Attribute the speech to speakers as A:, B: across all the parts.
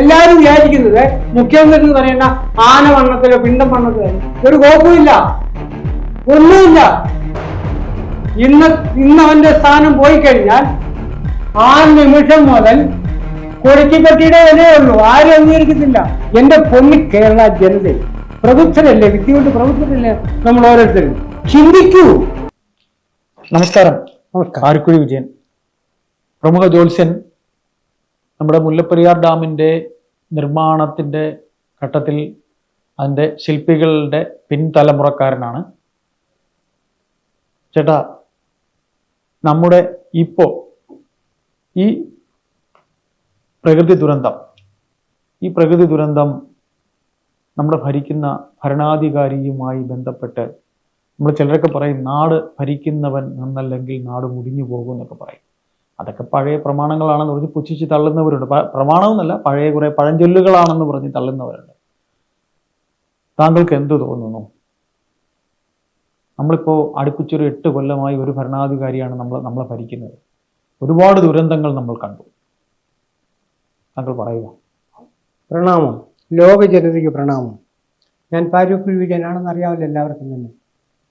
A: എല്ലാവരും വിചാരിക്കുന്നത് മുഖ്യമന്ത്രി എന്ന് പറയുന്ന ആന വണ്ണത്തിലോ പിണ്ടം വണ്ണത്തിലോ ഒരു കുഴപ്പമില്ല ഒന്നുമില്ല. ഇന്ന് ഇന്ന് അവന്റെ സ്ഥാനം പോയി കഴിഞ്ഞാൽ ആ നിമിഷം മുതൽ കൊടിക്കിപ്പട്ടിയുടെ വിലയേ ഉള്ളൂ. ആരും അംഗീകരിക്കുന്നില്ല എന്റെ പൊന്നി കേരള ജനത പ്രബുദ്ധരല്ലേ? വിദ്യ കൊണ്ട് പ്രബുദ്ധരല്ലേ നമ്മൾ ഓരോരുത്തരും? ചിന്തിക്കൂ.
B: നമസ്കാരം.
A: നമസ്കാരം.
B: ആരുക്കുഴി വിജയൻ. പ്രമുഖ ജ്യോത്സ്യൻ നമ്മുടെ മുല്ലപ്പെരിയാർ ഡാമിന്റെ നിർമ്മാണത്തിന്റെ ഘട്ടത്തിൽ അതിന്റെ ശില്പികളുടെ പിൻതലമുറക്കാരനാണ്. ചേട്ടാ നമ്മുടെ ഇപ്പോൾ ഈ പ്രകൃതി ദുരന്തം ഈ പ്രകൃതി ദുരന്തം നമ്മുടെ ഭരിക്കുന്ന ഭരണാധികാരിയുമായി ബന്ധപ്പെട്ട് നമ്മൾ ചിലരൊക്കെ പറയും നാട് ഭരിക്കുന്നവൻ എന്നല്ലെങ്കിൽ നാട് മുടിഞ്ഞു പോകും എന്നൊക്കെ പറയും. അതൊക്കെ പഴയ പ്രമാണങ്ങളാണെന്ന് പറഞ്ഞ് പുച്ഛിച്ച് തള്ളുന്നവരുണ്ട്. പ്രമാണമെന്നല്ല പഴയ കുറെ പഴഞ്ചൊല്ലുകളാണെന്ന് പറഞ്ഞ് തള്ളുന്നവരുണ്ട്. താങ്കൾക്ക് എന്തു തോന്നുന്നു? നമ്മളിപ്പോൾ അടുപ്പിച്ചൊരു എട്ട് കൊല്ലമായി ഒരു ഭരണാധികാരിയാണ് നമ്മൾ നമ്മളെ ഭരിക്കുന്നത്. ഒരുപാട് ദുരന്തങ്ങൾ നമ്മൾ കണ്ടു. താങ്കൾ പറയുക.
A: പ്രണാമം. ലോക ജനതയ്ക്ക് പ്രണാമം. ഞാൻ പാരൂക്കുൽ വിജയനാണെന്ന് അറിയാമല്ലോ എല്ലാവർക്കും തന്നെ.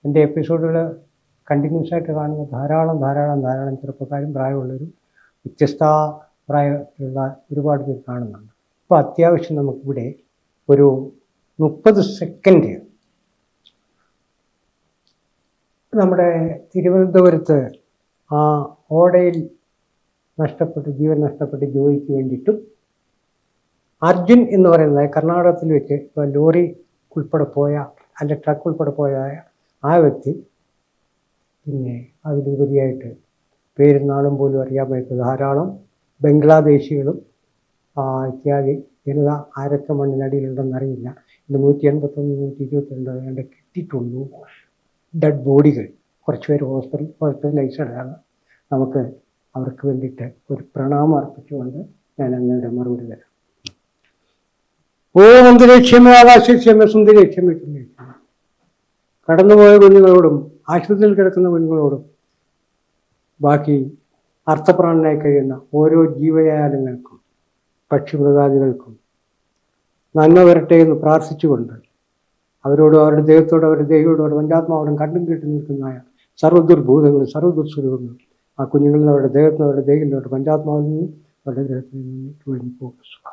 A: എന്റെ എപ്പിസോഡുകൾ കണ്ടിന്യൂസ് ആയിട്ട് കാണുന്ന ധാരാളം ധാരാളം ധാരാളം ചെറുപ്പക്കാരും പ്രായമുള്ളവരും വ്യത്യസ്ത പ്രായത്തിലുള്ള ഒരുപാട് പേര് കാണുന്നുണ്ട്. അപ്പോൾ അത്യാവശ്യം നമുക്കിവിടെ ഒരു മുപ്പത് സെക്കൻഡ് നമ്മുടെ തിരുവനന്തപുരത്ത് ആ ഓടയിൽ നഷ്ടപ്പെട്ട് ജീവൻ നഷ്ടപ്പെട്ട് ജോലിക്ക് വേണ്ടിയിട്ടും അർജുൻ എന്ന് പറയുന്നത് കർണാടകത്തിൽ വെച്ച് ഇപ്പോൾ ലോറി ഉൾപ്പെടെ പോയ അല്ലെ ട്രക്ക് ഉൾപ്പെടെ പോയ ആ വ്യക്തി പിന്നെ അതിലുപരിയായിട്ട് പേരും നാളും പോലും അറിയാൻ പറ്റാത്ത ധാരാളം ബംഗ്ലാദേശികളും ഇത്യാദി ജനത ആരൊക്കെ മണ്ണിനടിയിലുണ്ടെന്നറിയില്ല. ഇന്ന് നൂറ്റി എൺപത്തൊന്ന് നൂറ്റി ഇരുപത്തിരണ്ട് ഏതാണ്ട് കിട്ടിയിട്ടുള്ളൂ. ഡെഡ് ബോഡികൾ കുറച്ച് പേര് ഹോസ്പിറ്റൽ ഹോസ്പിറ്റലൈസ്ഡാണ്. നമുക്ക് അവർക്ക് വേണ്ടിയിട്ട് ഒരു പ്രണാമം അർപ്പിച്ചുകൊണ്ട് ഞാൻ അങ്ങയുടെ മറുപടി തരാം. ഓ അന്തരീക്ഷമേ ആകാശക്ഷമേ സുന്ദരീക്ഷമേ കടന്നുപോയ കുഞ്ഞുങ്ങളോടും ആശുപത്രിയിൽ കിടക്കുന്ന പെണ്ണുങ്ങളോടും ബാക്കി അർത്ഥപ്രാണനായി കഴിയുന്ന ഓരോ ജീവജാലങ്ങൾക്കും പക്ഷിമൃഗാദികൾക്കും നന്മ വരട്ടെ എന്ന് പ്രാർത്ഥിച്ചുകൊണ്ട് അവരോടും അവരുടെ ദൈവത്തോടും അവരുടെ ദൈവത്തോടും പഞ്ചാത്മാവോടും കണ്ടും കേട്ട് നിൽക്കുന്നതായ സർവദുർഭൂതങ്ങളും സർവദുർസ്വരൂപങ്ങളും ആ കുഞ്ഞുങ്ങളിൽ നിന്ന് അവരുടെ ദൈവത്തിന് അവരുടെ ദൈവത്തിലോട്ട് പഞ്ചാത്മാവിൽ നിന്നും അവരുടെ ഗ്രഹത്തിൽ നിന്നും പോകുക.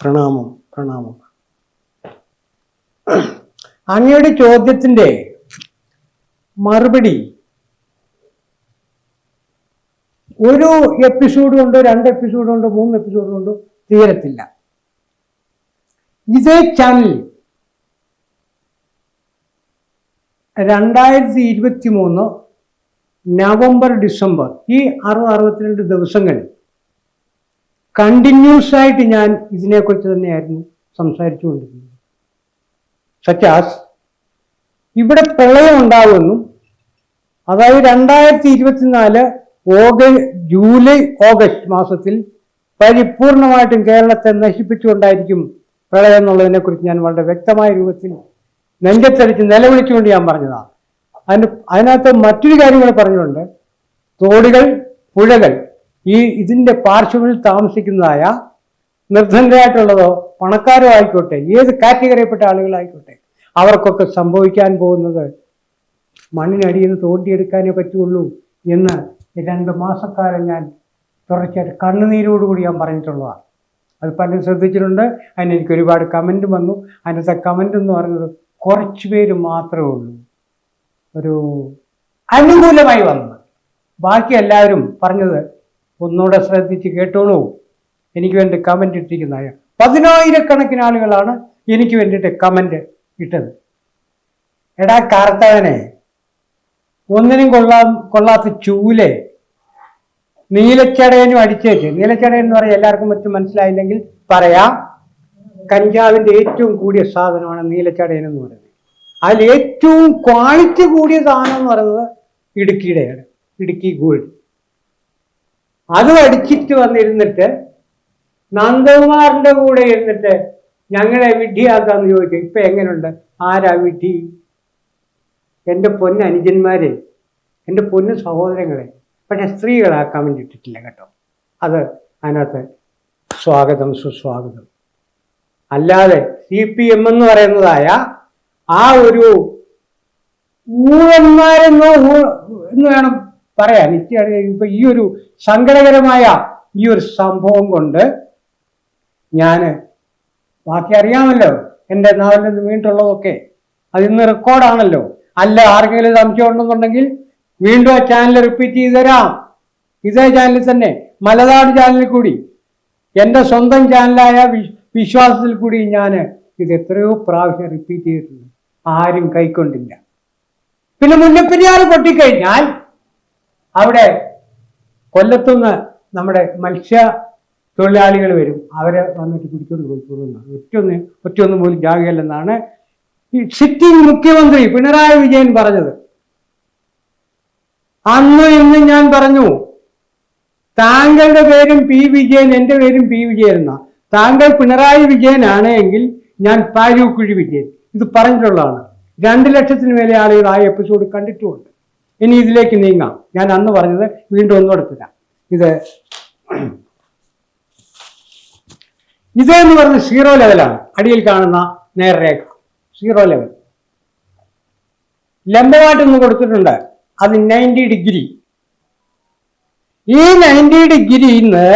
A: പ്രണാമം പ്രണാമം. അങ്ങയുടെ ചോദ്യത്തിന്റെ മറുപടി. ഒരു എപ്പിസോഡ് കൊണ്ടോ രണ്ട് എപ്പിസോഡ് കൊണ്ടോ മൂന്ന് എപ്പിസോഡ് കൊണ്ടോ തീരത്തില്ല. ഇതേ ചാനൽ രണ്ടായിരത്തി ഇരുപത്തി മൂന്ന് നവംബർ ഡിസംബർ ഈ അറുപത് അറുപത്തിരണ്ട് ദിവസങ്ങളിൽ കണ്ടിന്യൂസ് ആയിട്ട് ഞാൻ ഇതിനെക്കുറിച്ച് തന്നെയായിരുന്നു സംസാരിച്ചുകൊണ്ടിരുന്നത്. സച്ചാസ് ഇവിടെ പ്രളയം ഉണ്ടാവുമെന്നും അതായത് രണ്ടായിരത്തി ഇരുപത്തിനാല് ഓഗസ്റ്റ് ജൂലൈ ഓഗസ്റ്റ് മാസത്തിൽ പരിപൂർണമായിട്ടും കേരളത്തെ നശിപ്പിച്ചുകൊണ്ടായിരിക്കും പ്രളയം എന്നുള്ളതിനെ കുറിച്ച് ഞാൻ വളരെ വ്യക്തമായ രൂപത്തിൽ നെഞ്ചത്തടിച്ച് നിലവിളിച്ചുകൊണ്ട് ഞാൻ പറഞ്ഞതാണ് അതിന് അതിനകത്ത് മറ്റൊരു കാര്യം കൂടെ പറഞ്ഞിട്ടുണ്ട് തോടുകൾ പുഴകൾ ഈ ഇതിന്റെ പാർശ്വങ്ങളിൽ താമസിക്കുന്നതായ നിർധനരായിട്ടുള്ളതോ പണക്കാരോ ആയിക്കോട്ടെ ഏത് കാറ്റഗറിയിൽപ്പെട്ട ആളുകളായിക്കോട്ടെ അവർക്കൊക്കെ സംഭവിക്കാൻ പോകുന്നത് മണ്ണിനടിയിൽ നിന്ന് തോണ്ടിയെടുക്കാനേ പറ്റുള്ളൂ എന്ന് രണ്ട് മാസക്കാലം ഞാൻ തുടർച്ചയായിട്ട് കണ്ണുനീരോടുകൂടി ഞാൻ പറഞ്ഞിട്ടുള്ളതാണ്. അത് പലരും ശ്രദ്ധിച്ചിട്ടുണ്ട്. അതിന് എനിക്ക് ഒരുപാട് കമന്റ് വന്നു. അതിനകത്തെ കമന്റ് എന്ന് പറയുന്നത് കുറച്ച് പേര് മാത്രമേ ഉള്ളൂ. ഒരു അനുകൂലമായി വന്നത് ബാക്കി എല്ലാവരും പറഞ്ഞത് ഒന്നുകൂടെ ശ്രദ്ധിച്ച് കേട്ടോളൂ. എനിക്ക് വേണ്ടി കമന്റ് ഇട്ടിരിക്കുന്ന പതിനായിരക്കണക്കിന് ആളുകളാണ് എനിക്ക് വേണ്ടിയിട്ട് കമന്റ് ഇട്ടത് എടാ കറുത്തവനെ ഒന്നിനും കൊള്ളാ കൊള്ളാത്ത ചൂലെ നീലച്ചടയനും അടിച്ചേച്ച് നീലച്ചടയൻ എന്ന് പറയാൻ എല്ലാവർക്കും മറ്റും മനസ്സിലായില്ലെങ്കിൽ പറയാം. കഞ്ചാവിന്റെ ഏറ്റവും കൂടിയ സാധനമാണ് നീലച്ചടയൻ എന്ന് പറയുന്നത്. അതിൽ ഏറ്റവും ക്വാളിറ്റി കൂടിയ സാധനം എന്ന് പറയുന്നത് ഇടുക്കിയുടെയാണ്. ഇടുക്കി ഗോൾഡ്. അത് അടിച്ചിട്ട് വന്നിരുന്നിട്ട് നന്ദകുമാറിന്റെ കൂടെ ഇരുന്നിട്ട് ഞങ്ങളെ വിഡ്ഢിയാക്കാന്ന് ചോദിച്ചു. ഇപ്പൊ എങ്ങനെയുണ്ട് ആരാ വിഡ്ഢി? എന്റെ പൊന്ന് അനുജന്മാരെ എന്റെ പൊന്ന് സഹോദരങ്ങളെ പക്ഷെ സ്ത്രീകളാക്കാൻ വേണ്ടിയിട്ടില്ല കേട്ടോ. അത് അതിനകത്ത് സ്വാഗതം സുസ്വാഗതം. അല്ലാതെ സി പി എം എന്ന് പറയുന്നതായ ആ ഒരു ഊഴന്മാരെന്നോ എന്ന് വേണം പറയാൻ. ഇപ്പൊ ഈ ഒരു സങ്കടകരമായ ഈ ഒരു സംഭവം കൊണ്ട് ഞാൻ ബാക്കി അറിയാമല്ലോ. എന്റെ നാവിൽ നിന്ന് വീണ്ടുള്ളതൊക്കെ അതിന്ന് റെക്കോർഡാണല്ലോ അല്ല ആർക്കെങ്കിലും സംശയം ഉണ്ടെന്നുണ്ടെങ്കിൽ വീണ്ടും ആ ചാനൽ റിപ്പീറ്റ് ചെയ്ത് തരാം. ഇതേ ചാനലിൽ തന്നെ മലനാട് ചാനലിൽ കൂടി. എന്റെ സ്വന്തം ചാനലായ വിശ്വാസത്തിൽ കൂടി ഞാൻ ഇത് എത്രയോ പ്രാവശ്യം റിപ്പീറ്റ് ചെയ്തിട്ടുണ്ട്. ആരും കൈക്കൊണ്ടില്ല. പിന്നെ മുല്ലപ്പെരിയാർ പൊട്ടിക്കഴിഞ്ഞാൽ അവിടെ കൊല്ലത്തുനിന്ന് നമ്മുടെ മത്സ്യ തൊഴിലാളികൾ വരും. അവരെ വന്നിട്ട് പിടിച്ചുകൊണ്ട് പോയിക്കൊള്ളുന്നതാണ് ഒറ്റൊന്ന് ഒറ്റൊന്നും പോലും ജാഗയല്ലെന്നാണ് ഈ സിറ്റിംഗ് മുഖ്യമന്ത്രി പിണറായി വിജയൻ പറഞ്ഞത്. അന്ന് ഇന്ന് ഞാൻ പറഞ്ഞു താങ്കളുടെ പേരും പി വിജയൻ എന്റെ പേരും പി വിജയൻ എന്നാ. താങ്കൾ പിണറായി വിജയനാണ് എങ്കിൽ ഞാൻ പാരൂക്കുഴി വിജയൻ. ഇത് പറഞ്ഞിട്ടുള്ളതാണ്. രണ്ട് ലക്ഷത്തിന് മേലെ ആളുകൾ ആ എപ്പിസോഡ് കണ്ടിട്ടുമുണ്ട്. ഇനി ഇതിലേക്ക് നീങ്ങാം. ഞാൻ അന്ന് പറഞ്ഞത് വീണ്ടും ഒന്നും എടുത്തില്ല ഇത് ഇത് എന്ന് പറഞ്ഞ സീറോ ലെവലാണ് അടിയിൽ കാണുന്ന നേർരേഖ സീറോ ലെവൽ ലംബമായിട്ടൊന്ന് കൊടുത്തിട്ടുണ്ട്. അത് നയന്റി ഡിഗ്രി ഈ നയന്റി ഡിഗ്രിന്ന്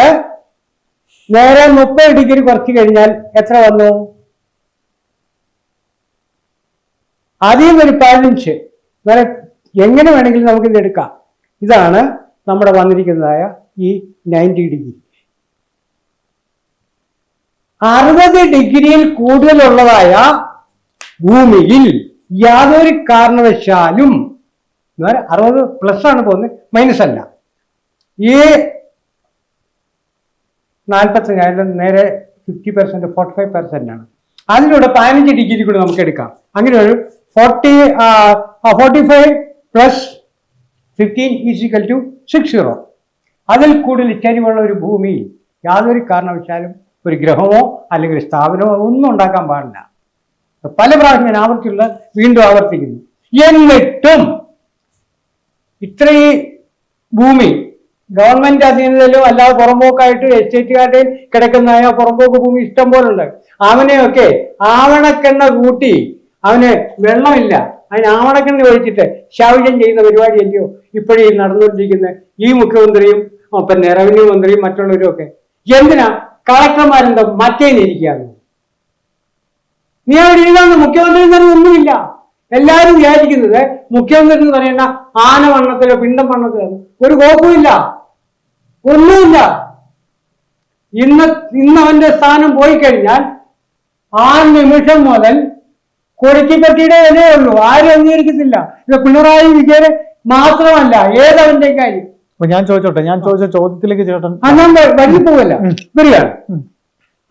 A: നേരെ മുപ്പത് ഡിഗ്രി കുറച്ച് കഴിഞ്ഞാൽ എത്ര വന്നു? ആദ്യം ഒരു പതിനഞ്ച്. വരെ എങ്ങനെ വേണമെങ്കിലും നമുക്കിത് എടുക്കാം. ഇതാണ് നമ്മുടെ വന്നിരിക്കുന്നതായ ഈ നയന്റി ഡിഗ്രി അറുപത് ഡിഗ്രിയിൽ കൂടുതലുള്ളതായ ഭൂമിയിൽ യാതൊരു കാരണവശാലും അറുപത് പ്ലസ് ആണ് പോകുന്നത് മൈനസ് അല്ല. ഈ നാൽപ്പത്തഞ്ചായാലും നേരെ fifty percent forty five percent ആണ്. അതിലൂടെ പതിനഞ്ച് ഡിഗ്രി കൂടി നമുക്ക് എടുക്കാം. അങ്ങനെ ഒരു forty forty five plus fifteen is equal to six zero അതിൽ കൂടുതൽ ചരിവുള്ള ഒരു ഭൂമിയിൽ യാതൊരു കാരണവശാലും ഒരു ഗ്രഹമോ അല്ലെങ്കിൽ സ്ഥാപനമോ ഒന്നും ഉണ്ടാക്കാൻ പാടില്ല. പല പ്രാവശ്യം ഞാൻ ആവർത്തിയുള്ള വീണ്ടും ആവർത്തിക്കുന്നു. എന്നിട്ടും ഇത്രയും ഭൂമി ഗവൺമെന്റ് അധീനതയിലോ അല്ലാതെ പുറമ്പോക്കായിട്ട് എസ്റ്റേറ്റുകാരുടെയും കിടക്കുന്നതായ പുറമ്പോക്ക് ഭൂമി ഇഷ്ടം പോലെ ഉണ്ട് അവനെയൊക്കെ ആവണക്കെണ്ണ കൂട്ടി അവന് വെള്ളമില്ല. അതിന് ആവണക്കെണ്ണ ഒഴിച്ചിട്ട് ശൗചം ചെയ്യുന്ന പരിപാടി അല്ലയോ? ഇപ്പോഴീ നടന്നുകൊണ്ടിരിക്കുന്ന ഈ മുഖ്യമന്ത്രിയും പിന്നെ റവന്യൂ മന്ത്രിയും മറ്റുള്ളവരും ഒക്കെ എന്തിനാ കളക്ടർമാരെന്താ മറ്റേനിരിക്കാന്ന് നീ അവിടെ ഇരുന്ന് മുഖ്യമന്ത്രി എന്ന് പറയുന്നത് ഒന്നുമില്ല. എല്ലാവരും വിചാരിക്കുന്നത് മുഖ്യമന്ത്രി എന്ന് പറയുന്ന ആന വണ്ണത്തിലോ പിണ്ടം വണ്ണത്തിലോ ഒരു കോപ്പുമില്ല ഒന്നുമില്ല. ഇന്ന് ഇന്ന് അവന്റെ സ്ഥാനം പോയി കഴിഞ്ഞാൽ ആ നിമിഷം മുതൽ കൊടിക്കപ്പെട്ടിയുടെ വിലയേ ഉള്ളൂ. ആരും അംഗീകരിക്കത്തില്ല. ഇത് പിണറായി വിജയന് മാത്രമല്ല ഏതവന്റെ കാര്യം?
B: അപ്പൊ ഞാൻ ചോദിച്ചോട്ടെ ഞാൻ ചോദിച്ച ചോദ്യത്തിലേക്ക് ചേട്ടൻ
A: ആ ഞാൻ വഴി പോവല്ല. വരികയാണ്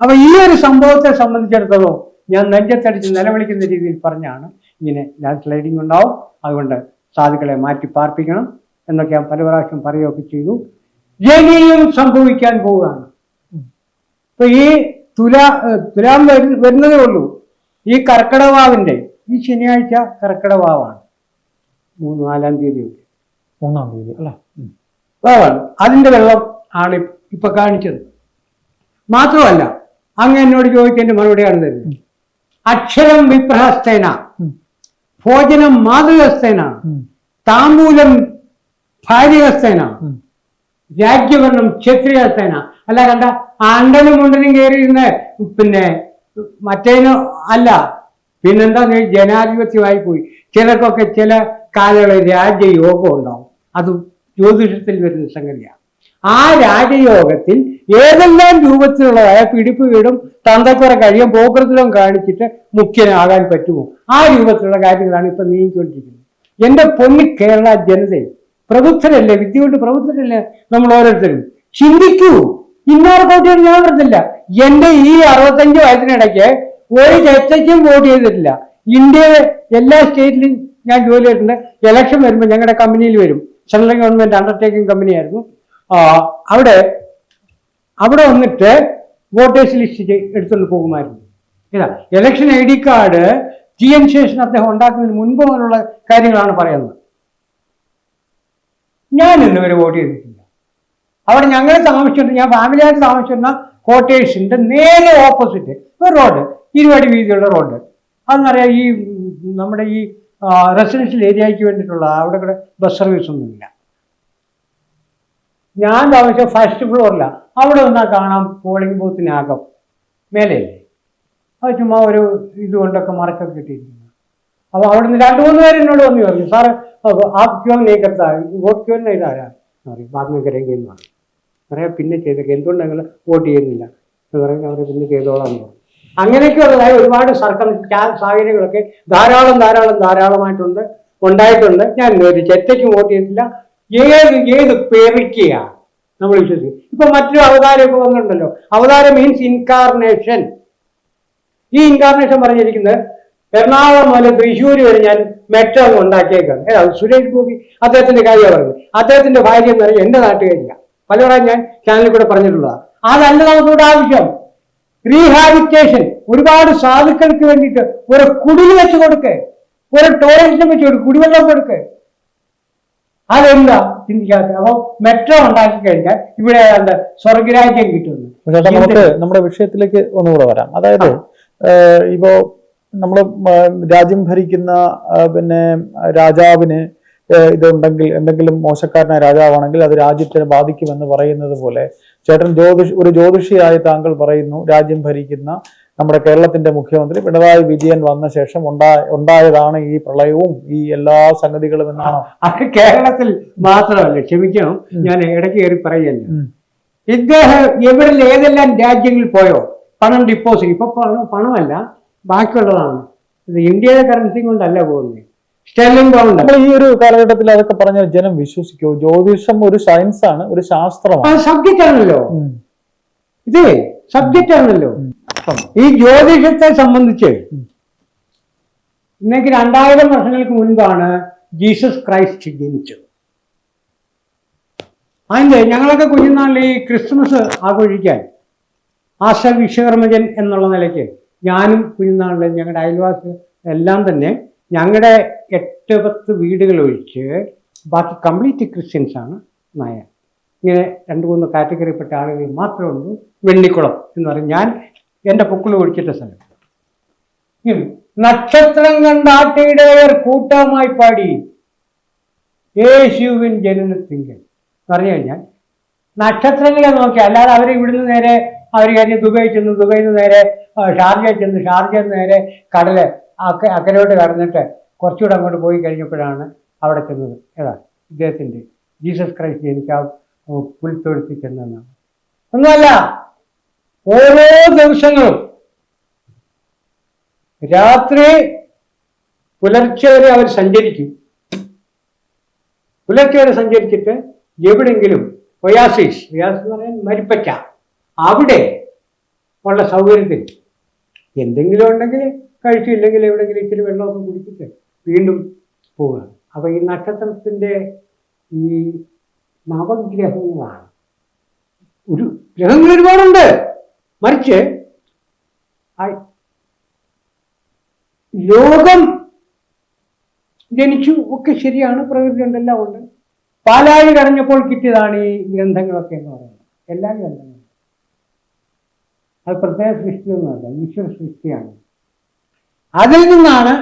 A: അപ്പൊ ഈ ഒരു സംഭവത്തെ സംബന്ധിച്ചിടത്തോളം ഞാൻ നെഞ്ചത്തടിച്ച് നിലവിളിക്കുന്ന രീതിയിൽ പറഞ്ഞാണ് ഇങ്ങനെ ലാൻഡ് സ്ലൈഡിങ് ഉണ്ടാവും. അതുകൊണ്ട് സാധുക്കളെ മാറ്റി പാർപ്പിക്കണം എന്നൊക്കെ ഞാൻ പല പ്രാവശ്യം പറയുകയൊക്കെ ചെയ്തു. ഇനിയും സംഭവിക്കാൻ പോവുകയാണ്. ഇപ്പൊ ഈ തുല തുലാം വരുന്നതേ ഉള്ളൂ. ഈ കർക്കിടവാവിന്റെ ഈ ശനിയാഴ്ച കർക്കിടവാവാണ്. മൂന്ന് നാലാം തീയതി
B: മൂന്നാം തീയതി അല്ലെ?
A: വാവാണ് അതിന്റെ വെള്ളം ആണ് ഇപ്പൊ കാണിച്ചത്. മാത്രമല്ല അങ്ങ് എന്നോട് ചോദിക്കേണ്ട മറുപടിയാണ് തരുന്നത്. അക്ഷരം വിപ്രഹസ്തേന ഭോജനം മാതൃഹസ്തേന താമ്പൂലം ഭാര്യഹസ്തേന രാജ്യവർണം ക്ഷത്രിയഹസ്തേന അല്ല കണ്ട ആണ്ടനും മുണ്ടനും കയറിയിരുന്ന പിന്നെ മറ്റേനോ അല്ല. പിന്നെന്താ ജനാധിപത്യമായി പോയി. ചിലർക്കൊക്കെ ചില കാലങ്ങളിൽ രാജ്യയോഗം ഉണ്ടാവും. അത് ജ്യോതിഷത്തിൽ വരുന്ന സംഗതിയാണ്. ആ രാജയോഗത്തിൽ ഏതെല്ലാം രൂപത്തിലുള്ളതായ പിടിപ്പ് വീടും തന്തക്കുറ കഴിയും പോക്കൃത്തിലും കാണിച്ചിട്ട് മുഖ്യനാകാൻ പറ്റുമോ? ആ രൂപത്തിലുള്ള കാര്യങ്ങളാണ് ഇപ്പൊ നീങ്ങിക്കൊണ്ടിരിക്കുന്നത്. എന്റെ പൊന്നി കേരള ജനതയെ പ്രബുദ്ധരല്ലേ? വിദ്യ കൊണ്ട് പ്രബുദ്ധരല്ലേ നമ്മൾ ഓരോരുത്തരും? ചിന്തിക്കൂ. ഇന്നാർക്കോട്ടിയാണ് ഞാൻ പറഞ്ഞില്ല. എന്റെ ഈ അറുപത്തഞ്ച് വയസ്സിനിടയ്ക്ക് ഒരു ചർച്ചയ്ക്കും വോട്ട് ചെയ്തിട്ടില്ല. ഇന്ത്യയിലെ എല്ലാ സ്റ്റേറ്റിലും ഞാൻ ജോലി ചെയ്തിട്ടുണ്ട്. ഇലക്ഷൻ വരുമ്പോൾ ഞങ്ങളുടെ കമ്പനിയിൽ വരും. സെൻട്രൽ ഗവൺമെന്റ് അണ്ടർടേക്കിംഗ് കമ്പനിയായിരുന്നു അവിടെ അവിടെ വന്നിട്ട് വോട്ടേഴ്സ് ലിസ്റ്റ് എടുത്തുകൊണ്ട് പോകുമായിരുന്നു. ഇതാ election I D card T N Seshan അദ്ദേഹം ഉണ്ടാക്കുന്നതിന് മുൻപ് മുതലുള്ള കാര്യങ്ങളാണ് പറയുന്നത്. ഞാൻ ഇന്നുവരെ വോട്ട് ചെയ്തിട്ടില്ല. അവിടെ ഞങ്ങൾ താമസിച്ചിട്ട് ഞാൻ ഫാമിലിയായിട്ട് താമസിച്ചിരുന്ന കോട്ടേഴ്സിന്റെ നേരെ ഓപ്പോസിറ്റ് ഒരു റോഡ് ഇരുപടി വീതിയുള്ള റോഡ് അതെന്നറിയാം ഈ നമ്മുടെ ഈ റെസിഡൻഷ്യൽ ഏരിയയ്ക്ക് വേണ്ടിയിട്ടുള്ള അവിടെ കൂടെ ബസ് സർവീസ് ഒന്നുമില്ല. ഞാൻ താമസിച്ച ഫസ്റ്റ് ഫ്ലോറില്ല അവിടെ വന്നാൽ കാണാം പോളിംഗ് ബൂത്തിനകം മേലെയല്ലേ അത് ചുമ്മാ ഒരു ഇതുകൊണ്ടൊക്കെ മറക്കൊക്കെ കിട്ടിയിരിക്കുന്നു. അപ്പോൾ അവിടെ നിന്ന് രണ്ട് മൂന്ന് പേര് എന്നോട് വന്ന് പറഞ്ഞു സാറ് ആ ക്യോ നീക്കത്താ വോട്ട് ക്യോ ഇതാരാ പറയും ബാത്മീകരെങ്കിൽ എന്ന് പറയും. പറയാം പിന്നെ ചെയ്തൊക്കെ. എന്തുകൊണ്ട് ഞങ്ങൾ വോട്ട് ചെയ്യുന്നില്ല? എന്ന് അവർ പിന്നെ ചെയ്തോളാം അങ്ങനെയൊക്കെയുള്ള ഒരുപാട് സർക്കം സാഹചര്യങ്ങളൊക്കെ ധാരാളം ധാരാളം ധാരാളമായിട്ടുണ്ട് ഉണ്ടായിട്ടുണ്ട്. ഞാൻ ഒരു ചെറ്റയ്ക്ക് വോട്ട് ചെയ്തിട്ടില്ല. ഏത് ഏത് പെറിക്കുക നമ്മൾ വിശ്വസിക്കും. ഇപ്പൊ മറ്റൊരു അവതാരമൊക്കെ വന്നിട്ടുണ്ടല്ലോ. അവതാരം മീൻസ് ഇൻകാർണേഷൻ ഈ ഇൻകാർണേഷൻ പറഞ്ഞിരിക്കുന്നത് എറണാകുളം മുതൽ തൃശ്ശൂർ വരെ ഞാൻ മെട്രോ ഒന്ന് ഉണ്ടാക്കിയേക്കാണ്. ഏതാ സുരേഷ് ഗോപി അദ്ദേഹത്തിന്റെ കാര്യമാണ് പറഞ്ഞു അദ്ദേഹത്തിന്റെ ഭാര്യ എന്ന് പറഞ്ഞാൽ എന്റെ നാട്ടുകാരിയാണ്. പലവരും ഞാൻ ചാനലിൽ കൂടെ പറഞ്ഞിട്ടുള്ളതാണ്. അതല്ല നമുക്കിവിടെ ആവശ്യം. റീഹാബിറ്റേഷൻ ഒരുപാട് സാധുക്കൾക്ക് വേണ്ടിയിട്ട് ഒരു കുടിൽ വെച്ച് കൊടുക്ക്. ഒരു ടോയ്ലറ്റിനെ വെച്ച് കൊടുക്കും. കുടിവെള്ളം കൊടുക്ക്. അതെന്താ? ചിന്തിക്കാത്ത. അപ്പൊ മെട്രോ ഉണ്ടാക്കി കഴിഞ്ഞാൽ ഇവിടെ സ്വർഗരാജ്യം കിട്ടുന്നു
B: ചേട്ടാ നമുക്ക് നമ്മുടെ വിഷയത്തിലേക്ക് ഒന്നുകൂടെ വരാം. അതായത് ഇപ്പോ നമ്മൾ രാജ്യം ഭരിക്കുന്ന പിന്നെ രാജാവിന് ഇതുണ്ടെങ്കിൽ എന്തെങ്കിലും മോശക്കാരനായ രാജാവാണെങ്കിൽ അത് രാജ്യത്തിനെ ബാധിക്കുമെന്ന് പറയുന്നത് പോലെ ചേട്ടൻ ജ്യോതിഷ് ഒരു ജ്യോതിഷിയായി താങ്കൾ പറയുന്നു രാജ്യം ഭരിക്കുന്ന നമ്മുടെ കേരളത്തിന്റെ മുഖ്യമന്ത്രി പിണറായി വിജയൻ വന്ന ശേഷം ഉണ്ടായ ഉണ്ടായതാണ് ഈ പ്രളയവും ഈ എല്ലാ സംഗതികളും എന്നാണ്?
A: അത് കേരളത്തിൽ മാത്രമല്ല ക്ഷമിക്കണം ഞാൻ ഇടയ്ക്ക് കയറി പറയല്ല. ഇദ്ദേഹം എവിടെ ഏതെല്ലാം രാജ്യങ്ങളിൽ പോയോ? പണം ഡിപ്പോസിറ്റ് ഇപ്പൊ പണം പണമല്ല ബാക്കിയുള്ളതാണ്. ഇത് ഇന്ത്യയുടെ കറൻസി കൊണ്ടല്ല പോകുന്നത്.
B: നമ്മൾ ഈ ഒരു കാലഘട്ടത്തിൽ അതൊക്കെ പറഞ്ഞാൽ ജനം വിശ്വസിക്കോ. ജ്യോതിഷം ഒരു സയൻസ് ആണ് ഒരു ശാസ്ത്രമാണ്.
A: സബ്ജക്റ്റ് ആണല്ലോ. ഇതേ സബ്ജക്റ്റ് ആണല്ലോ. ഈ ജ്യോതിഷത്തെ സംബന്ധിച്ച് ഇന്നേക്ക് രണ്ടായിരം വർഷങ്ങൾക്ക് മുൻപാണ് ജീസസ് ക്രൈസ്റ്റ് ജനിച്ചത്. അതിന്റെ ഞങ്ങളൊക്കെ കുഞ്ഞുനാളിൽ ഈ ക്രിസ്മസ് ആഘോഷിക്കാൻ ആശ വിശ്വകർമ്മജൻ എന്നുള്ള നിലയ്ക്ക് ഞാനും കുഞ്ഞുനാളിൽ ഞങ്ങളുടെ അയൽവാസികൾ എല്ലാം തന്നെ ഞങ്ങളുടെ എട്ട് പത്ത് വീടുകൾ ഒഴിച്ച് ബാക്കി കംപ്ലീറ്റ് ക്രിസ്ത്യൻസ് ആണ് നായർ. ഇങ്ങനെ രണ്ട് മൂന്ന് കാറ്റഗറിപ്പെട്ട ആളുകൾ മാത്രമേ ഉള്ളൂ. വെണ്ണിക്കുളം എന്ന് പറയും. ഞാൻ എന്റെ പൊക്കിൾ ഒഴിച്ചിട്ട സ്ഥലം. നക്ഷത്രം കണ്ട കൂട്ടമായി പാടി. യേശുവിൻ ജനനത്തിങ്കൽ. പറഞ്ഞു കഴിഞ്ഞാൽ നക്ഷത്രങ്ങളെ നോക്കി അല്ലാതെ അവർ ഇവിടുന്ന് നേരെ അവർ കഴിഞ്ഞ് ദുബൈ ചെന്ന് ദുബൈയിൽ നിന്ന് നേരെ ഷാർജ ചെന്ന് ഷാർജ നേരെ കടൽ അക്ക അക്കരോട്ട് കടന്നിട്ട് കുറച്ചുകൂടെ അങ്ങോട്ട് പോയി കഴിഞ്ഞപ്പോഴാണ് അവിടെ ചെന്നത്. ഏതാ? ഇദ്ദേഹത്തിന്റെ. ജീസസ് ക്രൈസ്റ്റ് എനിക്ക് ആ പുൽത്തൊഴുത്തി ചെന്നതെന്നാണ് ഒന്നുമല്ല ഓരോ ദിവസങ്ങളും രാത്രി പുലർച്ചെ വരെ അവർ സഞ്ചരിക്കും. പുലർച്ചെ വരെ സഞ്ചരിച്ചിട്ട് എവിടെങ്കിലും ഒയാസിസ് ഒയാസിസ് എന്ന് പറയാൻ മരിപ്പറ്റ. അവിടെ ഉള്ള സൗകര്യത്തിൽ എന്തെങ്കിലും ഉണ്ടെങ്കിൽ കഴിച്ചില്ലെങ്കിൽ എവിടെയെങ്കിലും ഇച്ചിരി വെള്ളമൊക്കെ കുടിച്ചിട്ട് വീണ്ടും പോവുക. അപ്പൊ ഈ നക്ഷത്രത്തിന്റെ ഈ നവഗ്രഹങ്ങളാണ്. ഒരു ഗ്രഹങ്ങൾ ഒരുപാടുണ്ട്. മറിച്ച് ലോകം ജനിച്ചു ഒക്കെ ശരിയാണ് പ്രകൃതി ഉണ്ടെല്ലാം ഉണ്ട്. പാലാഴി കടഞ്ഞപ്പോൾ കിട്ടിയതാണ് ഈ ഗ്രന്ഥങ്ങളൊക്കെ എന്ന് പറയുന്നത്. എല്ലാ ഗ്രന്ഥങ്ങളും. അത് പ്രത്യേക സൃഷ്ടിയൊന്നുമല്ല ഈശ്വര സൃഷ്ടിയാണ്. അതിൽ നിന്നാണ്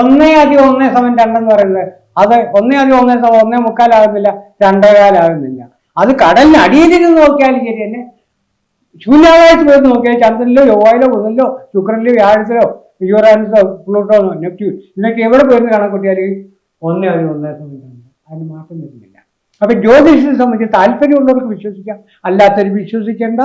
A: ഒന്നേ അധികം ഒന്നേ സമയം രണ്ടെന്ന് പറയുന്നത്. അത് ഒന്നേ അധികം ഒന്നേ സമയം ഒന്നേ മുക്കാലാകുന്നില്ല രണ്ടേകാലാകുന്നില്ല അത് കടലിന് അടിയിലിരുന്ന് നോക്കിയാലും ശരി തന്നെ. ശൂന്യാകാശത്ത് പോയി നോക്കിയാൽ ചന്ദ്രനിലോ ചൊവ്വായിലോ ബുധനിലോ ശുക്രനിലോ വ്യാഴത്തിലോ യുവറാനസോ പ്ലൂട്ടോ നെപ്റ്റ്യൂൺ ഇതിനൊക്കെ എവിടെ പോയിരുന്ന് കണക്കൂട്ടിയാൽ ഒന്നേ അധികം ഒന്നേ സമയം രണ്ട് അതിന് മാറ്റം വരുന്നില്ല. അപ്പൊ ജ്യോതിഷത്തെ സംബന്ധിച്ച് താല്പര്യമുള്ളവർക്ക് വിശ്വസിക്കാം. അല്ലാത്തവർ വിശ്വസിക്കേണ്ട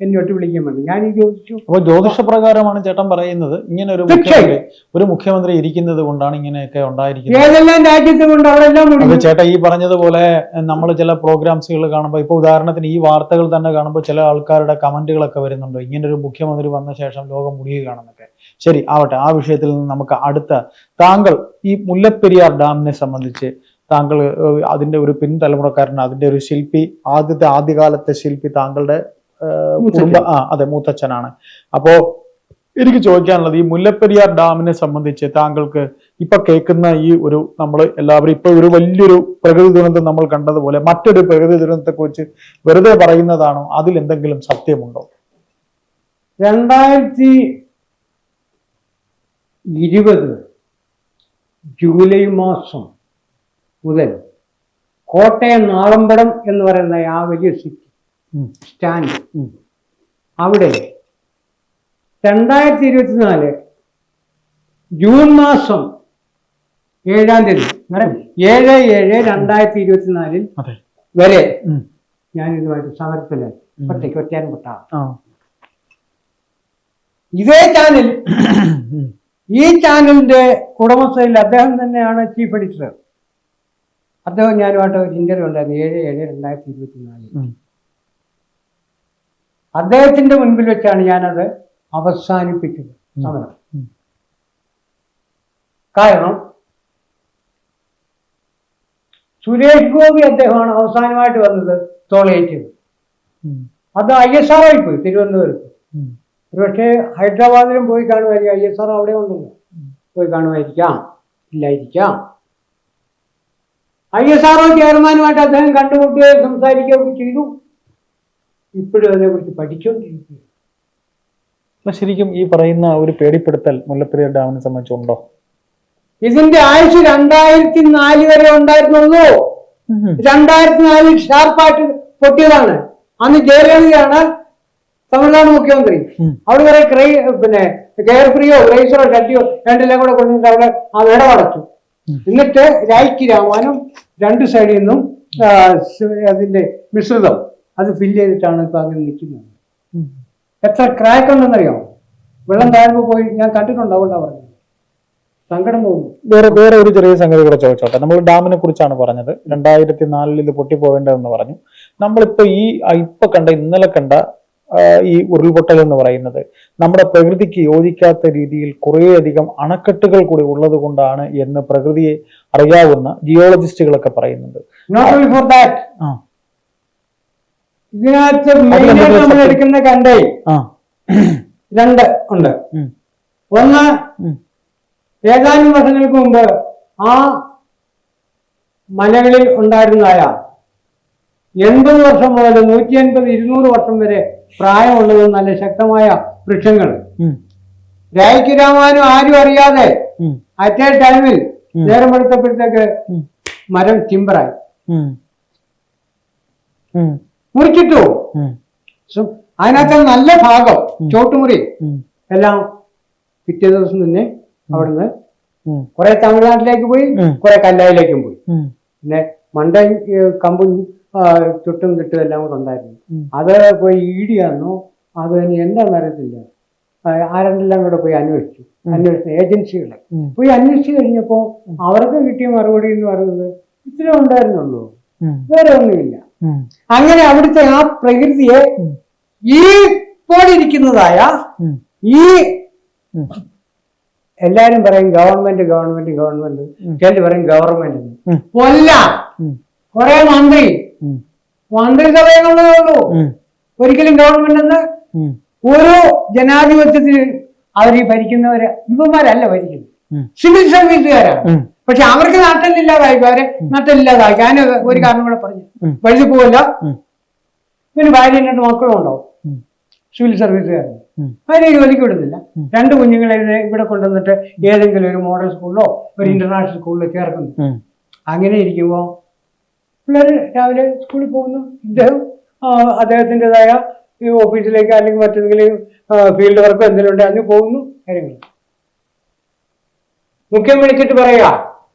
A: എന്നോട്ട് വിളിക്കാൻ വേണ്ടി ഞാൻ ഈ ചോദിച്ചു.
B: അപ്പോൾ ജ്യോതിഷ പ്രകാരമാണ് ചേട്ടൻ പറയുന്നത്. ഇങ്ങനെ ഒരു മുഖ്യമന്ത്രി ഒരു മുഖ്യമന്ത്രി ഇരിക്കുന്നത് കൊണ്ടാണ് ഇങ്ങനെയൊക്കെ ഉണ്ടായിരിക്കുന്നത്.
A: ഏതെല്ലാം രാജ്യത്തും കൊണ്ട്
B: അതെല്ലാം
A: ചേട്ടൻ
B: ചേട്ടാ ഈ പറഞ്ഞതുപോലെ നമ്മൾ ചില പ്രോഗ്രാംസുകൾ കാണുമ്പോൾ ഇപ്പൊ ഉദാഹരണത്തിന് ഈ വാർത്തകൾ തന്നെ കാണുമ്പോൾ ചില ആൾക്കാരുടെ കമന്റുകളൊക്കെ വരുന്നുണ്ട്. ഇങ്ങനെ ഒരു മുഖ്യമന്ത്രി വന്ന ശേഷം ലോകം മുടിയുകയാണെന്നൊക്കെ. ശരി ആവട്ടെ. ആ വിഷയത്തിൽ നിന്ന് നമുക്ക് അടുത്ത. താങ്കൾ ഈ മുല്ലപ്പെരിയാർ ഡാമിനെ സംബന്ധിച്ച് താങ്കൾ അതിന്റെ ഒരു പിൻതലമുറക്കാരൻ അതിന്റെ ഒരു ശില്പി ആദ്യത്തെ ആദ്യകാലത്തെ ശില്പി താങ്കളുടെ കുടുംബ ആ അതെ മൂത്തച്ഛനാണ്. അപ്പോ എനിക്ക് ചോദിക്കാനുള്ളത് ഈ മുല്ലപ്പെരിയാർ ഡാമിനെ സംബന്ധിച്ച് താങ്കൾക്ക് ഇപ്പൊ കേൾക്കുന്ന ഈ ഒരു നമ്മൾ എല്ലാവരും ഇപ്പൊ ഒരു വലിയൊരു പ്രകൃതി ദുരന്തം നമ്മൾ കണ്ടതുപോലെ മറ്റൊരു പ്രകൃതി ദുരന്തത്തെ കുറിച്ച് വെറുതെ പറയുന്നതാണോ? അതിൽ എന്തെങ്കിലും സത്യമുണ്ടോ?
A: രണ്ടായിരത്തി ഇരുപത് ജൂലൈ മാസം മുതൽ കോട്ടയം നാളമ്പടം എന്ന് പറയുന്ന ആ വലിയ സിറ്റി. സ്റ്റാൻഡ്. അവിടെ രണ്ടായിരത്തി ഇരുപത്തിനാല് ജൂൺ മാസം ഏഴാം തീയതി ഏഴ് ഏഴ് രണ്ടായിരത്തി ഇരുപത്തിനാലിൽ
B: നാലിൽ
A: വരെ ഞാൻ ഇതുമായിട്ട് സമരത്തിൽ ഒറ്റയ്ക്ക് ഒറ്റയാൻ വിട്ട ഇതേ ചാനൽ ഈ ചാനലിന്റെ ഉടമസ്ഥയിൽ അദ്ദേഹം തന്നെയാണ് ചീഫ് എഡിറ്റർ അദ്ദേഹം ഞാനുമായിട്ട് ഒരു ഇന്റർവ്യൂ ഉണ്ടായിരുന്നു. ഏഴ് ഏഴ് രണ്ടായിരത്തി ഇരുപത്തിനാലിൽ.
B: ഉം.
A: അദ്ദേഹത്തിന്റെ മുൻപിൽ വെച്ചാണ് ഞാനത് അവസാനിപ്പിച്ചത്. സമരം. കാരണം സുരേഷ് ഗോപി അദ്ദേഹമാണ് അവസാനമായിട്ട് വന്നത് തോളയേറ്റത്. അത് ഐ എസ് ആർ ആയി പോയി തിരുവനന്തപുരത്ത്. ഒരുപക്ഷെ ഹൈദരാബാദിലും പോയി കാണുമായിരിക്കും ഐ എസ് ആർ അവിടെ ഉണ്ടല്ലോ പോയി കാണുമായിരിക്കാം ഇല്ലായിരിക്കാം. ഐ എസ് ആർ ചെയർമാനുമായിട്ട് അദ്ദേഹം കണ്ടുമുട്ടുകയോ സംസാരിക്കുകയോ ചെയ്തു. ഇപ്പോഴും അതിനെക്കുറിച്ച് പഠിച്ചുകൊണ്ടിരിക്കുക
B: എന്നാൽ ശരിക്കും ഈ പറയുന്ന ഒരു പേടിപ്പെടുത്തൽ മുല്ലപ്പെരിയാർ ഡാമിനെ സംബന്ധിച്ചുണ്ടോ?
A: ഇതിന്റെ ആയുസ് രണ്ടായിരത്തി നാല് വരെ ഉണ്ടായിരുന്നുള്ളൂ. രണ്ടായിരത്തി നാലിൽ ഷാർപ്പായിട്ട് പൊട്ടിയതാണ്. അന്ന് ജയലളിതയാണ് തമിഴ്നാട് മുഖ്യമന്ത്രി. അവിടെ വരെ ക്രൈ പിന്നെ കെയർ ഫ്രീയോ ഗ്രൈസറോ ഷട്ടിയോ രണ്ടെല്ലാം കൂടെ കൊണ്ടുവന്നിട്ട് അവിടെ ആ വിടവടച്ചു
B: അടച്ചു
A: എന്നിട്ട് രായ്ക്ക് രാമാനും രണ്ട് സൈഡിൽ നിന്നും അതിന്റെ മിശ്രിതം അത് ഫില്ല് ചെയ്തിട്ടാണ് ഇപ്പൊ അങ്ങനെ നിൽക്കുന്നത്. എത്ര ക്രാക്ക് ഉണ്ടെന്നറിയാമോ വെള്ളം താഴ്ന്നു പോയി ഞാൻ കണ്ടിട്ടുണ്ട് അതുകൊണ്ടാണ് പറഞ്ഞത്. സങ്കടം തോന്നുന്നു.
B: വേറെ വേറെ ഒരു ചെറിയ സംഗതി കൂടെ ചോദിച്ചോട്ടെ. നമ്മൾ ഡാമിനെ കുറിച്ചാണ് പറഞ്ഞത്. രണ്ടായിരത്തി നാലിൽ ഇത് പൊട്ടിപ്പോവേണ്ടതെന്ന് പറഞ്ഞു. നമ്മളിപ്പോ ഈ ഇപ്പൊ കണ്ട ഇന്നലെ കണ്ട ഈ ഉരുൾപൊട്ടൽ എന്ന് പറയുന്നത് നമ്മുടെ പ്രകൃതിക്ക് യോജിക്കാത്ത രീതിയിൽ കുറേയധികം അണക്കെട്ടുകൾ കൂടി ഉള്ളത് കൊണ്ടാണ് എന്ന് പ്രകൃതിയെ അറിയാവുന്ന ജിയോളജിസ്റ്റുകളൊക്കെ പറയുന്നുണ്ട്
A: നോട്ട് ഓൺലി ഫോർ ദാറ്റ്
B: ആ
A: ഇതിനകത്ത് മെയിനായിട്ട് നമ്മൾ എടുക്കുന്ന കണ്ടേ? രണ്ട് ഉണ്ട്. ഒന്ന് ഏതാനും വർഷങ്ങൾക്ക് മുമ്പ് ആ മലകളിൽ ഉണ്ടായിരുന്നതായ എൺപത് വർഷം മുതൽ നൂറ്റി അൻപത് ഇരുന്നൂറ് വർഷം വരെ പ്രായമുള്ളത് നല്ല ശക്തമായ വൃക്ഷങ്ങൾ. രായ്ക്ക് രാമാനും ആരും അറിയാതെ അറ്റേ എ ടൈമിൽ. നേരം എടുത്തപ്പോഴത്തേക്ക് മരം ചിമ്പറായി. മുറിച്ചിട്ടു അതിനകത്ത് നല്ല ഭാഗം ചോട്ടുമുറി എല്ലാം പിറ്റേ ദിവസം തന്നെ അവിടുന്ന് കുറെ തമിഴ്നാട്ടിലേക്ക് പോയി. കുറെ കല്ലായിലേക്കും പോയി. പിന്നെ മണ്ട കമ്പും ചുട്ടും കിട്ടും എല്ലാം കൂടെ ഉണ്ടായിരുന്നു. അത് പോയി ഈടിയാണോ? അത് ഇനി എന്താണെന്ന് അറിയത്തില്ല. ആരെല്ലാം കൂടെ പോയി അന്വേഷിച്ചു. അന്വേഷിച്ച ഏജൻസികളെ പോയി അന്വേഷിച്ചു കഴിഞ്ഞപ്പോ അവർക്ക് കിട്ടിയ മറുപടി എന്ന് പറയുന്നത് ഇത്രേ ഉണ്ടായിരുന്നുള്ളൂ. വേറെ ഒന്നുമില്ല. അങ്ങനെ അവിടുത്തെ ആ പ്രകൃതിയെ ഈ
B: പോലിരിക്കുന്നതായ
A: ഈ എല്ലാരും പറയും ഗവൺമെന്റ് ഗവൺമെന്റ് ഗവൺമെന്റ് കേട്ട് പറയും ഗവൺമെന്റ് കൊല്ല. കൊറേ മന്ത്രി.
B: ഉം,
A: മന്ത്രിസഭയെന്നുള്ളതേ ഉള്ളൂ. ഒരിക്കലും ഗവൺമെന്റ് എന്ന്
B: ഓരോ
A: ഒരു ജനാധിപത്യത്തിൽ അവർ ഈ ഭരിക്കുന്നവര് ഇവന്മാരല്ല ഭരിക്കുന്നത്. സിവിൽ സർവീസുകാരാണ്. പക്ഷെ അവർക്ക് നട്ടലില്ലാതായി നാട്ടിൽ ഇല്ലാതായി ഞാൻ ഒരു കാരണം കൂടെ പറഞ്ഞു. വഴുതി പോവല്ല. പിന്നെ ഭാര്യ രണ്ട് മക്കളും ഉണ്ടാവും. സിവിൽ സർവീസുകാരൻ. ഭാര്യ ജോലിക്ക് വിടുന്നില്ല. രണ്ട് കുഞ്ഞുങ്ങളെ ഇവിടെ കൊണ്ടുവന്നിട്ട് ഏതെങ്കിലും ഒരു മോഡൽ സ്കൂളിലോ ഒരു ഇന്റർനാഷണൽ സ്കൂളിലോ ചേർക്കുന്നു. അങ്ങനെ ഇരിക്കുമ്പോൾ പിള്ളേർ രാവിലെ സ്കൂളിൽ പോകുന്നു. ഇദ്ദേഹം അദ്ദേഹത്തിന്റെതായ ഈ ഓഫീസിലേക്ക് അല്ലെങ്കിൽ മറ്റെന്തെങ്കിലും ഫീൽഡ് വർക്ക് എന്തെങ്കിലും ഉണ്ടെങ്കിൽ അതിന് പോകുന്നു. കാര്യങ്ങൾ മുഖ്യം വിളിച്ചിട്ട് പറയാ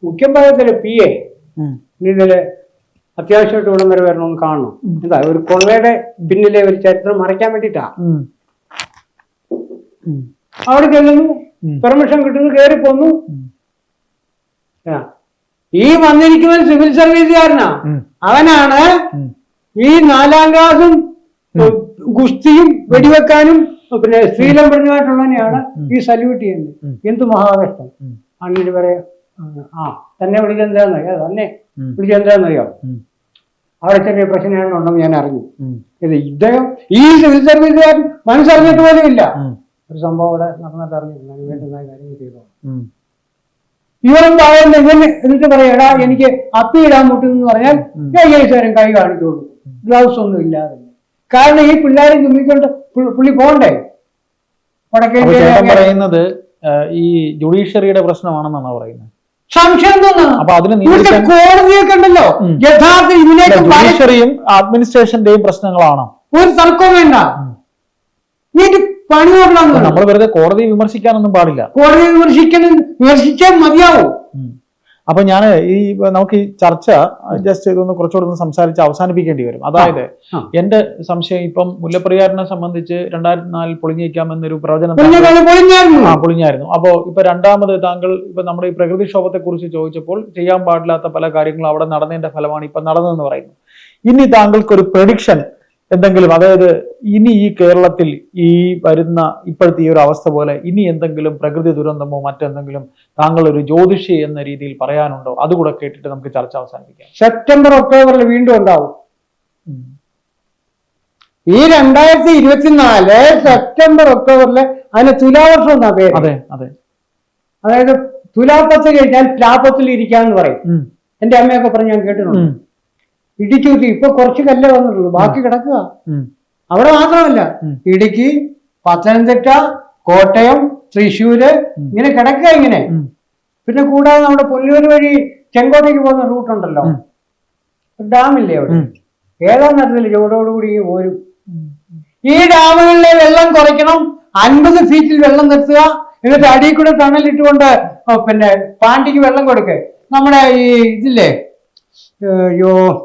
A: മുഖ്യം പറയത്തില്ല പി എ ഇന്നലെ അത്യാവശ്യമായിട്ട് ഇവിടം വരെ വരണമെന്ന് കാണണം. എന്താ ഒരു കൊള്ളയുടെ പിന്നിലെ ഒരു ചരിത്രം മറയ്ക്കാൻ
B: വേണ്ടിട്ടാ
A: അവിടെ ചെല്ലുന്നു പെർമിഷൻ കിട്ടുന്നു കയറി പോന്നു. ഈ വന്നിരിക്കുന്ന സിവിൽ സർവീസുകാരനാ. അവനാണ് ഈ നാലാം ക്ലാസും ഗുസ്തിയും വെടിവെക്കാനും പിന്നെ സ്ത്രീലംബരനുമായിട്ടുള്ളതിനെയാണ് ഈ സല്യൂട്ട് ചെയ്യുന്നത്. എന്ത് മഹാകഷ്ടം. അങ്ങനെ പറയാ. ആ തന്നെ വിളിച്ചെന്താന്നറിയോ? തന്നെ. വിളിച്ചെന്താന്നറിയോ? അവിടെ ചെറിയ പ്രശ്നങ്ങളുണ്ടെന്ന് ഞാൻ അറിഞ്ഞു. ഇത് ഇദ്ദേഹം ഈ സിവിൽ സർവീസുകാരൻ മനസ്സറിഞ്ഞിട്ട് പോലും ഇല്ല. ഒരു സംഭവം അവിടെ നടന്നിട്ട് അറിഞ്ഞില്ല ഞാൻ വേണ്ടുന്ന കാര്യങ്ങൾ ചെയ്തോ
B: ഉം,
A: ഇവരും പറയുന്ന ഇവന് എന്നിട്ട് പറയടാ എനിക്ക് അപ്പി ഇടാൻ മുട്ടുന്നു പറഞ്ഞാൽ ഐശ്വരം കൈ കാണിച്ചു കൊടുക്കും ഗ്ലൗസ് ഒന്നും ഇല്ലാതെ കാരണം ഈ പിള്ളേരെ ചുമ്മിക്കൊണ്ട് പുള്ളി- പോണ്ടേ?
B: പറയുന്നത് ഈ ജുഡീഷ്യറിയുടെ പ്രശ്നമാണെന്നാണ് പറയുന്നത്?
A: സംശയം തോന്നുന്നു കോടതിയൊക്കെ ഉണ്ടല്ലോ യഥാർത്ഥ
B: അഡ്മിനിസ്ട്രേഷന്റെയും പ്രശ്നങ്ങളാണോ?
A: ഒരു തർക്കവും വേണ്ട. പണി നോക്കണം
B: നമ്മൾ വെറുതെ കോടതി വിമർശിക്കാനൊന്നും പാടില്ല.
A: കോടതി വിമർശിക്കണം വിമർശിച്ചാൽ മതിയാവും.
B: അപ്പൊ ഞാൻ ഈ നമുക്ക് ഈ ചർച്ച ജസ്റ്റ് ഇതൊന്ന് കുറച്ചുകൂടെ ഒന്ന് സംസാരിച്ച് അവസാനിപ്പിക്കേണ്ടി വരും. അതായത്. എന്റെ സംശയം ഇപ്പം മുല്ലപ്പെരിയാറിനെ സംബന്ധിച്ച് രണ്ടായിരത്തി നാലിൽ പൊളിഞ്ഞേക്കാമെന്നൊരു പ്രവചനം
A: പൊളിഞ്ഞ പൊളിഞ്ഞായിരുന്നു.
B: ആ പൊളിഞ്ഞായിരുന്നു. അപ്പോ ഇപ്പൊ രണ്ടാമത് താങ്കൾ ഇപ്പൊ നമ്മുടെ ഈ പ്രകൃതിക്ഷോഭത്തെ കുറിച്ച് ചോദിച്ചപ്പോൾ ചെയ്യാൻ പാടില്ലാത്ത പല കാര്യങ്ങളും അവിടെ നടന്നതിന്റെ ഫലമാണ് ഇപ്പൊ നടന്നതെന്ന് പറയുന്നത് ഇനി താങ്കൾക്ക് ഒരു പ്രഡിക്ഷൻ എന്തെങ്കിലും അതായത് ഇനി ഈ കേരളത്തിൽ ഈ വരുന്ന ഇപ്പോഴത്തെ ഈ ഒരു അവസ്ഥ പോലെ ഇനി എന്തെങ്കിലും പ്രകൃതി ദുരന്തമോ മറ്റെന്തെങ്കിലും താങ്കൾ ഒരു ജ്യോതിഷി എന്ന രീതിയിൽ പറയാനുണ്ടോ? അതുകൂടെ കേട്ടിട്ട് നമുക്ക് ചർച്ച അവസാനിപ്പിക്കാം.
A: സെപ്റ്റംബർ ഒക്ടോബറിൽ വീണ്ടും ഉണ്ടാവും. ഈ രണ്ടായിരത്തി ഇരുപത്തിനാല് സെപ്റ്റംബർ ഒക്ടോബറിൽ അതിന് തുലാവർഷം എന്നാ പേര്?
B: അതെ അതെ.
A: അതായത് തുലാപ്പത്ത് കഴിഞ്ഞാൽ പ്രാപത്തിൽ ഇരിക്കാന്ന് പറയും. എന്റെ അമ്മയൊക്കെ പറഞ്ഞ് ഞാൻ കേട്ടിട്ടുണ്ട്.
B: ഉം.
A: ഇടിച്ചു കുത്തി ഇപ്പൊ കുറച്ച് കല്ലേ വന്നിട്ടുള്ളൂ. ബാക്കി കിടക്കുക. അവിടെ മാത്രമല്ല. ഇടുക്കി പത്തനംതിട്ട കോട്ടയം തൃശ്ശൂര് ഇങ്ങനെ കിടക്കുക ഇങ്ങനെ. പിന്നെ കൂടാതെ നമ്മുടെ പുല്ലൂർ വഴി ചെങ്കോട്ടയ്ക്ക് പോകുന്ന റൂട്ട് ഉണ്ടല്ലോ. ഡാമില്ലേ അവിടെ. ഏതാ നേരത്തിൽ ചുവടോടുകൂടി പോരും. ഈ ഡാമുകളിലെ വെള്ളം കുറയ്ക്കണം. അൻപത് ഫീറ്റിൽ വെള്ളം നിർത്തുക. എന്നിട്ട് അടിയിൽ കൂടെ ടണലിട്ടുകൊണ്ട് പിന്നെ പാണ്ടിക്ക് വെള്ളം കൊടുക്കേ. നമ്മുടെ ഈ ഇതില്ലേ? ഏ, യോ ഉം,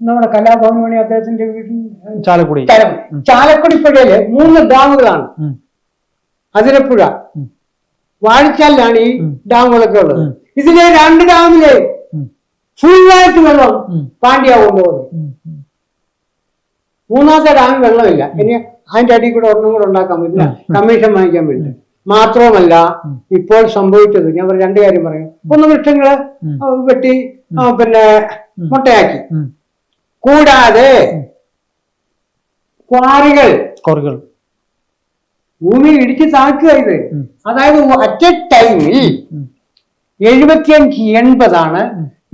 A: നമ്മുടെ കലാഭവൻ മണി അദ്ദേഹത്തിന്റെ വീട്ടിൽ
B: ചാലക്കുടി.
A: ചാല- ചാലക്കുടി പുഴയിൽ മൂന്ന് ഡാമുകളാണ്. അതിരപ്പുഴ വാഴിച്ചാലിലാണ് ഈ ഡാമുകളൊക്കെ ഉള്ളത്. ഇതിലെ രണ്ട് ഡാമിലെ. ഫുള്ളായിട്ട് വെള്ളം പാണ്ഡ്യ കൊണ്ടുപോകുന്നത്. മൂന്നാമത്തെ ഡാമിൽ വെള്ളമില്ല. ഇനി അതിന്റെ അടിയിൽ കൂടെ ഒരെണ്ണം കൂടെ ഉണ്ടാക്കാൻ പറ്റില്ല. കമ്മീഷൻ വാങ്ങിക്കാൻ വേണ്ടി മാത്രവുമല്ല ഇപ്പോൾ സംഭവിച്ചത് ഞാൻ രണ്ട് കാര്യം പറയാം. ഒന്ന് വൃക്ഷങ്ങൾ വെട്ടി പിന്നെ മുട്ടയാക്കി. കൂടാതെ ക്വാറികൾ.
B: ക്വാറികൾ.
A: ഭൂമി ഇടിച്ച് താക്കുക ഇത്. അതായത് അറ്റ് എ ടൈമിൽ. എഴുപത്തിയഞ്ച് എൺപതാണ്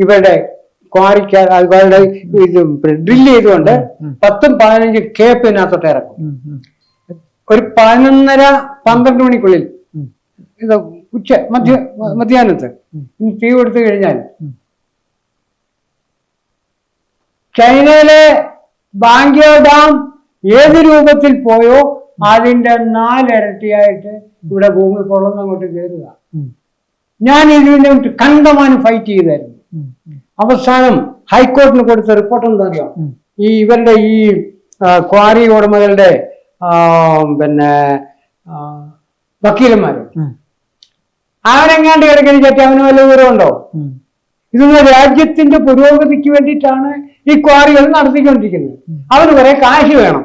A: ഇവരുടെ ക്വാറിക്ക് അതുപോലെ ഇത് ഡ്രില്ല് ചെയ്തുകൊണ്ട് പത്തും പതിനഞ്ച് കേപ്പിനകത്തോട്ട് ഇറക്കും. ഒരു പതിനൊന്നര പന്ത്രണ്ട് മണിക്കുള്ളിൽ. ഇത് ഉച്ച മധ്യ മധ്യാഹ്നത്ത് തീ കൊടുത്തു കഴിഞ്ഞാൽ. ചൈനയിലെ ബാങ്കിയോ ഡാം ഏത് രൂപത്തിൽ പോയോ അതിന്റെ നാലിരട്ടിയായിട്ട് ഇവിടെ ഭൂമി പൊളന്നങ്ങോട്ട് കയറുക
B: ഉം.
A: ഞാൻ ഇതിനെ കണ്ടമാനം ഫൈറ്റ് ചെയ്തായിരുന്നു. അവസാനം ഹൈക്കോടതിന് കൊടുത്ത റിപ്പോർട്ട് എന്താ അറിയാം ഈ ഇവരുടെ ഈ ക്വാറി ഉടമകളുടെ പിന്നെ വക്കീലന്മാര്. അവനെങ്ങാണ്ട് കിടക്കുന്ന ചേട്ടി അവന് വല്ല വിവരമുണ്ടോ. ഇതൊന്ന് രാജ്യത്തിന്റെ പുരോഗതിക്ക് വേണ്ടിയിട്ടാണ് ഈ ക്വാറികൾ നടത്തിക്കൊണ്ടിരിക്കുന്നത് അവന് കുറെ കാശ് വേണം.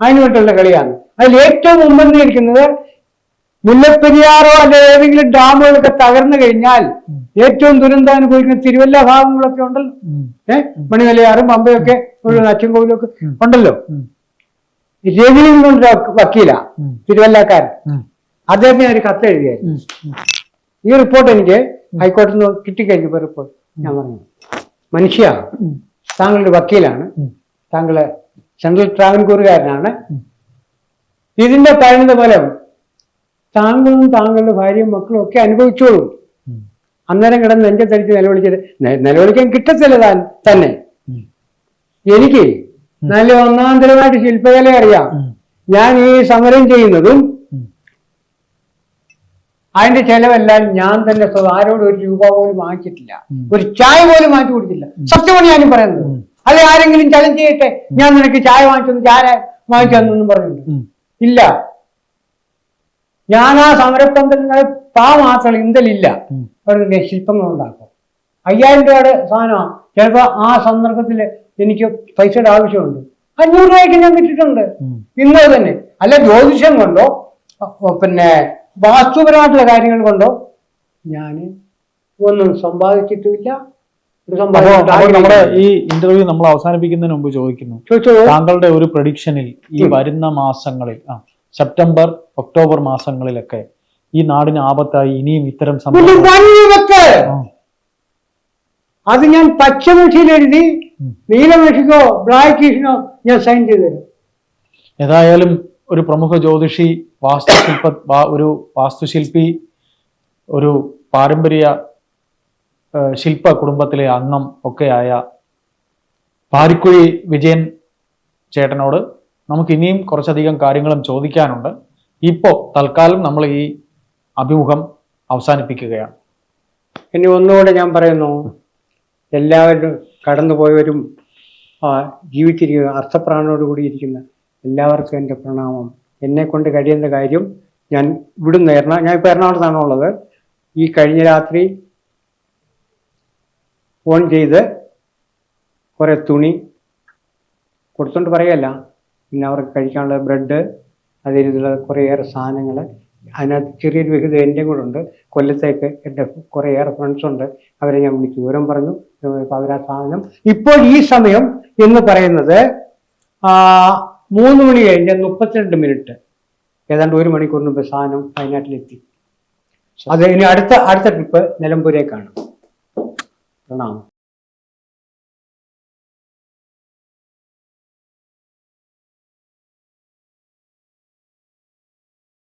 A: അതിന് വേണ്ടിയുള്ള കളിയാണ്. അതിൽ ഏറ്റവും മുമ്പ് ഇരിക്കുന്നത് മുല്ലപ്പെരിയാറോ അല്ലെ ഏതെങ്കിലും ഡാമുകളൊക്കെ തകർന്നു കഴിഞ്ഞാൽ ഏറ്റവും ദുരന്തം അനുഭവിക്കുന്ന തിരുവല്ല ഭാഗങ്ങളൊക്കെ ഉണ്ടല്ലോ. ഏഹ് മണിമലയാറും പമ്പയൊക്കെ മുഴുവൻ അച്ചൻകോവിലൊക്കെ ഉണ്ടല്ലോ.
B: ഉം.
A: കൊണ്ട് വക്കീല തിരുവല്ലക്കാരൻ. അദ്ദേഹത്തിന് ഒരു കത്ത് എഴുതിയായിരുന്നു. ഈ റിപ്പോർട്ട് എനിക്ക് ഹൈക്കോടതിയിൽ നിന്ന് കിട്ടിക്കഴിഞ്ഞപ്പോൾ റിപ്പോർട്ട്. ഞാൻ പറഞ്ഞു. മനുഷ്യ. താങ്കളുടെ വക്കീലാണ്.
B: താങ്കൾ
A: താങ്കൾ സെൻട്രൽ ട്രാവൻകൂറുകാരനാണ് ഇതിന്റെ പരിണിത ഫലം താങ്കളും താങ്കളുടെ ഭാര്യയും മക്കളും ഒക്കെ അനുഭവിച്ചോളൂ. അന്നേരം കിടന്ന് നെഞ്ചത്തടിച്ച് നിലവിളിച്ചത് നിലവിളിക്കാൻ കിട്ടത്തില്ല താൻ തന്നെ. എനിക്ക് നല്ല ഒന്നാന്തരമായിട്ട് ശില്പകല അറിയാം. ഞാൻ ഈ സമരം ചെയ്യുന്നതും. അതിന്റെ ചെലവെല്ലാം ഞാൻ തന്നെ ആരോടും ഒരു രൂപ പോലും വാങ്ങിച്ചിട്ടില്ല. ഒരു ചായ പോലും മാറ്റി കുടിച്ചില്ല സത്യമാണ് ഞാനും പറയുന്നത്. അല്ലെ ആരെങ്കിലും ചലഞ്ച് ചെയ്യട്ടെ? ഞാൻ നിനക്ക് ചായ വാങ്ങിച്ചു ചായ വാങ്ങിച്ചു തന്നൊന്നും
B: പറഞ്ഞു
A: ഇല്ല. ഞാൻ ആ സമരപ്പന്തലിന് പാ മാത്രം
B: ഇന്തലില്ല.
A: അവിടെ ശില്പങ്ങൾ ഉണ്ടാക്കും. അയ്യായിരം രൂപയുടെ സാധനമാണ് ചിലപ്പോ ആ സന്ദർഭത്തിൽ എനിക്ക് പൈസയുടെ ആവശ്യമുണ്ട്. അഞ്ഞൂറ് രൂപയ്ക്ക് ഞാൻ വിറ്റിട്ടുണ്ട്. ഇന്നത് തന്നെ. അല്ല ജ്യോതിഷം കൊണ്ടോ? പിന്നെ വാസ്തുപരമായിട്ടുള്ള കാര്യങ്ങൾ കൊണ്ടോ? ഞാൻ ഒന്നും സമ്പാദിച്ചിട്ടുമില്ല ഒരു
B: അപ്പോ
A: സമ്പാദിച്ചിട്ട്
B: നമ്മുടെ ഈ ഇന്റർവ്യൂ നമ്മൾ അവസാനിപ്പിക്കുന്നതിന് മുമ്പ് ചോദിക്കുന്നു. താങ്കളുടെ ഒരു പ്രഡിക്ഷനിൽ ഈ വരുന്ന മാസങ്ങളിൽ ആ സെപ്റ്റംബർ ഒക്ടോബർ മാസങ്ങളിലൊക്കെ ഈ നാടിന് ആപത്തായി ഇനിയും ഇത്തരം ആ.
A: അത് ഞാൻ പച്ചമഷിയിൽ എഴുതി. നീലമഷിക്കോ ബ്ലാക്ക് ഞാൻ സൈൻ ചെയ്തു തരും.
B: ഏതായാലും ഒരു പ്രമുഖ ജ്യോതിഷി വാസ്തുശില്പ ഒരു വാസ്തുശില്പി ഒരു പാരമ്പര്യ ശില്പ കുടുംബത്തിലെ അംഗം ഒക്കെയായ പാരിക്കുഴി വിജയൻ ചേട്ടനോട് നമുക്ക് ഇനിയും കുറച്ചധികം കാര്യങ്ങളും ചോദിക്കാനുണ്ട്. ഇപ്പോൾ തൽക്കാലം നമ്മൾ ഈ അഭിമുഖം അവസാനിപ്പിക്കുകയാണ്.
A: ഇനി ഒന്നുകൂടെ ഞാൻ പറയുന്നു എല്ലാവരും കടന്നുപോയവരും ജീവിച്ചിരിക്കുന്ന അർത്ഥപ്രാണോടുകൂടി ഇരിക്കുന്ന എല്ലാവർക്കും എന്റെ പ്രണാമം. എന്നെ കൊണ്ട് കഴിയുന്ന കാര്യം ഞാൻ ഇവിടുന്ന് എറണാ ഞാൻ ഇപ്പോൾ എറണാകുളത്താണ് ഉള്ളത്. ഈ കഴിഞ്ഞ രാത്രി ഫോൺ ചെയ്ത് കുറേ തുണി കൊടുത്തോണ്ട് പറയല്ല പിന്നെ അവർക്ക് കഴിക്കാനുള്ള ബ്രെഡ് അതേ രീതിയിലുള്ള കുറേയേറെ സാധനങ്ങൾ അതിനകത്ത് ചെറിയൊരു വിഹിതം എന്റെ കൂടെ ഉണ്ട്. കൊല്ലത്തേക്ക് എന്റെ കുറേയേറെ ഫ്രണ്ട്സ് ഉണ്ട്. അവരെ ഞാൻ വിളിച്ചു. വിവരം പറഞ്ഞു. അവരാ സാധനം. ഇപ്പോൾ ഈ സമയം എന്ന് പറയുന്നത് മൂന്ന് മണി കഴിഞ്ഞ് മുപ്പത്തിരണ്ട് മിനിറ്റ് ഏതാണ്ട് ഒരു മണിക്കൂറിന് മുമ്പ് സാധനം വയനാട്ടിലെത്തി അത് ഇനി അടുത്ത അടുത്ത ട്രിപ്പ് നിലമ്പൂരേക്കാണ്. പ്രണാമം.